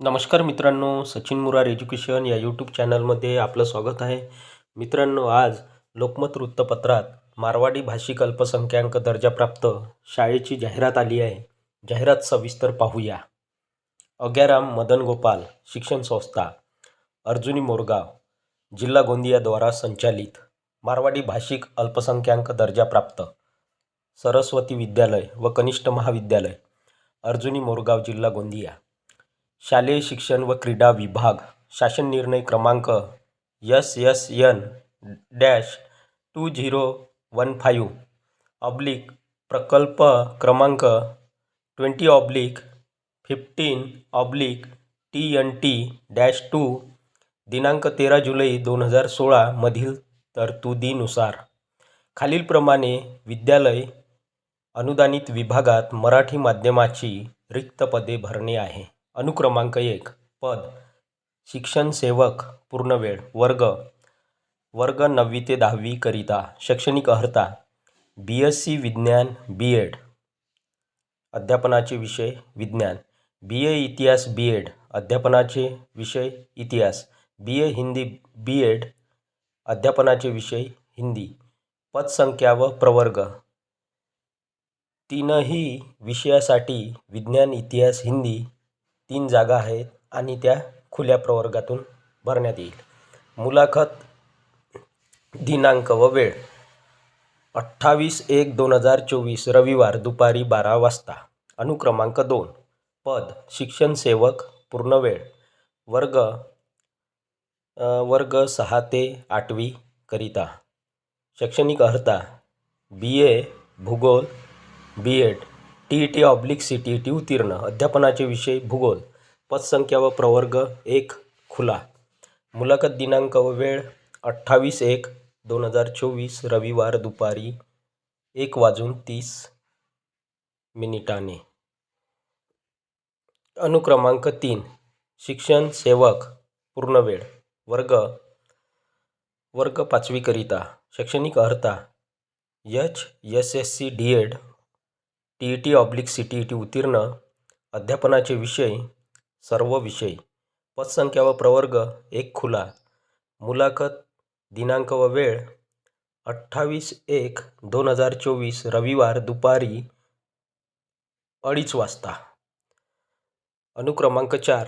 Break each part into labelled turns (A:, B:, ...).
A: नमस्कार मित्रांनो सचिन मुरार एज्युकेशन या यूट्यूब चॅनलमध्ये आपलं स्वागत आहे. मित्रांनो आज लोकमत वृत्तपत्रात मारवाडी भाषिक अल्पसंख्याक दर्जाप्राप्त शाळेची जाहिरात आली आहे. जाहिरात सविस्तर पाहूया. अग्याराम मदन गोपाल शिक्षण संस्था अर्जुनी मोरगाव जिल्हा गोंदियाद्वारा संचालित मारवाडी भाषिक अल्पसंख्याक दर्जाप्राप्त सरस्वती विद्यालय व कनिष्ठ महाविद्यालय अर्जुनी मोरगाव जिल्हा गोंदिया. शालेय शिक्षण व क्रीडा विभाग शासन निर्णय क्रमांक S S N dash two zero one five oblique प्रकल्प क्रमांक twenty oblique fifteen oblique T N T dash two दिनांक तेरा जुलै दोन हजार सोळामधील तरतुदीनुसार. खालीलप्रमाणे विद्यालय अनुदानित विभागात मराठी माध्यमाची रिक्त पदे भरणे आहे. अनुक्रमांक एक पद शिक्षण सेवक पूर्णवेळ वर्ग वर्ग नववी ते दहावीकरिता शैक्षणिक अर्हता बी एस सी विज्ञान बी एड अध्यापनाचे विषय विज्ञान बी ए इतिहास बी एड अध्यापनाचे विषय इतिहास बी ए हिंदी बी एड अध्यापनाचे विषय हिंदी. पदसंख्या व प्रवर्ग. तीनही विषयासाठी विज्ञान इतिहास हिंदी तीन जागा आहेत आणि त्या खुल्या प्रवर्गातून भरण्यात येईल. मुलाखत दिनांक व वेळ. अठ्ठावीस एक दोन हजार चोवीस रविवार दुपारी बारा वाजता. अनुक्रमांक दोन. पद. शिक्षण सेवक. पूर्णवेळ वर्ग वर्ग सहा ते आठवी करिता. शैक्षणिक अर्हता. बी. ए. भूगोल. B. Ed. T E T oblique C T E T उत्तीर्ण अध्यापनाचे विषय भूगोल पदसंख्या व प्रवर्ग एक खुला. मुलाखत दिनांक व वेळ अठ्ठावीस एक दोन हजार चोवीस रविवार दुपारी एक वाजून तीस मिनिटाने. अनुक्रमांक तीन शिक्षण सेवक पूर्णवेळ वर्ग वर्ग पाचवीकरिता शैक्षणिक अर्हता H S S C D Ed T E T oblique C T E T उत्तीर्ण अध्यापनाचे विषय सर्व विषय. पदसंख्या व प्रवर्ग एक खुला. मुलाखत दिनांक व वेळ अठ्ठावीस एक दोन हजार चोवीस रविवार दुपारी अडीच वाजता. अनुक्रमांक चार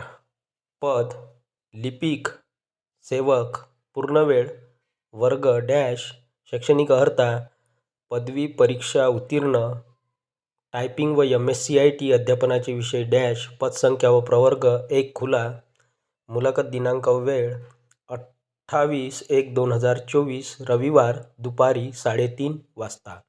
A: पद लिपिक सेवक पूर्णवेळ वर्ग डॅश शैक्षणिक अर्हता पदवी परीक्षा उत्तीर्ण टायपिंग व M S C I T अध्यापनाचे विषय डॅश पदसंख्या व प्रवर्ग एक खुला मुलाखत दिनांक वेळ अठ्ठावीस एक दोन हजार चोवीस रविवार दुपारी साडेतीन वाजता.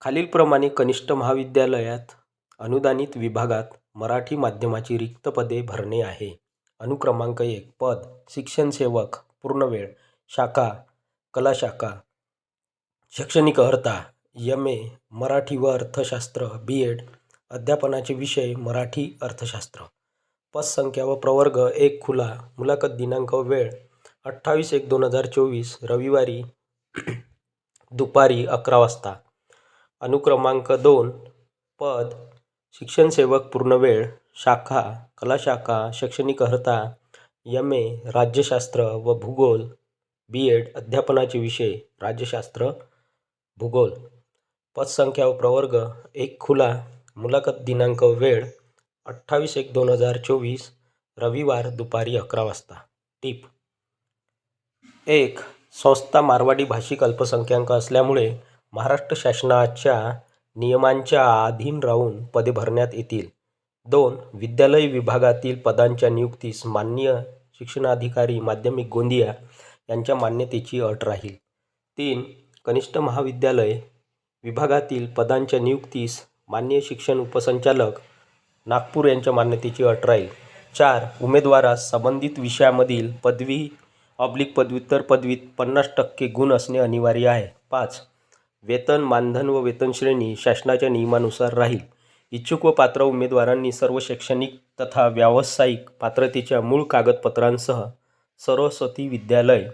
A: खालीलप्रमाणे कनिष्ठ महाविद्यालयात अनुदानित विभागात मराठी माध्यमाची रिक्त पदे भरणे आहे. अनुक्रमांक एक पद शिक्षण सेवक पूर्णवेळ शाखा कलाशाखा शैक्षणिक अर्था एम ए मराठी व अर्थशास्त्र बी एड अध्यापनाचे विषय मराठी अर्थशास्त्र. पदसंख्या व प्रवर्ग एक खुला मुलाखत दिनांक वेळ अठ्ठावीस एक दोन हजार चोवीस रविवारी दुपारी अकरा वाजता. अनुक्रमांक दोन पद शिक्षणसेवक पूर्णवेळ शाखा कलाशाखा शैक्षणिक अर्हता एम ए राज्यशास्त्र व भूगोल बी एड अध्यापनाचे विषय राज्यशास्त्र भूगोल. पदसंख्या व प्रवर्ग एक खुला मुलाखत दिनांक वेळ अठ्ठावीस एक दोन हजार चोवीस रविवार दुपारी अकरा वाजता. टीप. एक संस्था मारवाडी भाषिक अल्पसंख्याक असल्यामुळे महाराष्ट्र शासनाच्या नियमांच्या अधीन राहून पदे भरण्यात येतील. दोन विद्यालय विभागातील पदांच्या नियुक्तीस मान्य शिक्षणाधिकारी माध्यमिक गोंदिया यांच्या मान्यतेची अट राहील. तीन कनिष्ठ महाविद्यालय विभागातील पदांच्या नियुक्तीस मान्य शिक्षण उपसंचालक नागपूर यांच्या मान्यतेची अट राहील. चार उमेदवारास संबंधित विषयामधील पदवी ऑब्लिक पदव्युत्तर पदवीत पन्नास टक्के गुण असणे अनिवार्य आहे. पाच वेतन मानधन व वेतनश्रेणी शासनाच्या नियमानुसार राहील. इच्छुक व पात्र उमेदवारांनी सर्व शैक्षणिक तथा व्यावसायिक पात्रतेच्या मूळ कागदपत्रांसह सरस्वती विद्यालय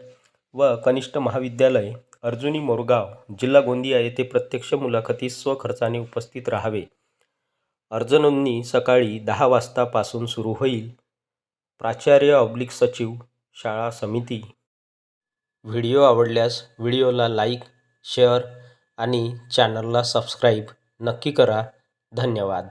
A: व कनिष्ठ महाविद्यालय अर्जुनी मोरगाव जिल्हा गोंदिया येथे प्रत्यक्ष मुलाखतीस स्वखर्चाने उपस्थित राहावे. अर्जनोंदणी सकाळी दहा वाजतापासून सुरू होईल. प्राचार्य ऑब्लिक सचिव शाळा समिती. व्हिडिओ आवडल्यास व्हिडिओला लाईक शेअर आणि चॅनलला सबस्क्राईब नक्की करा. धन्यवाद.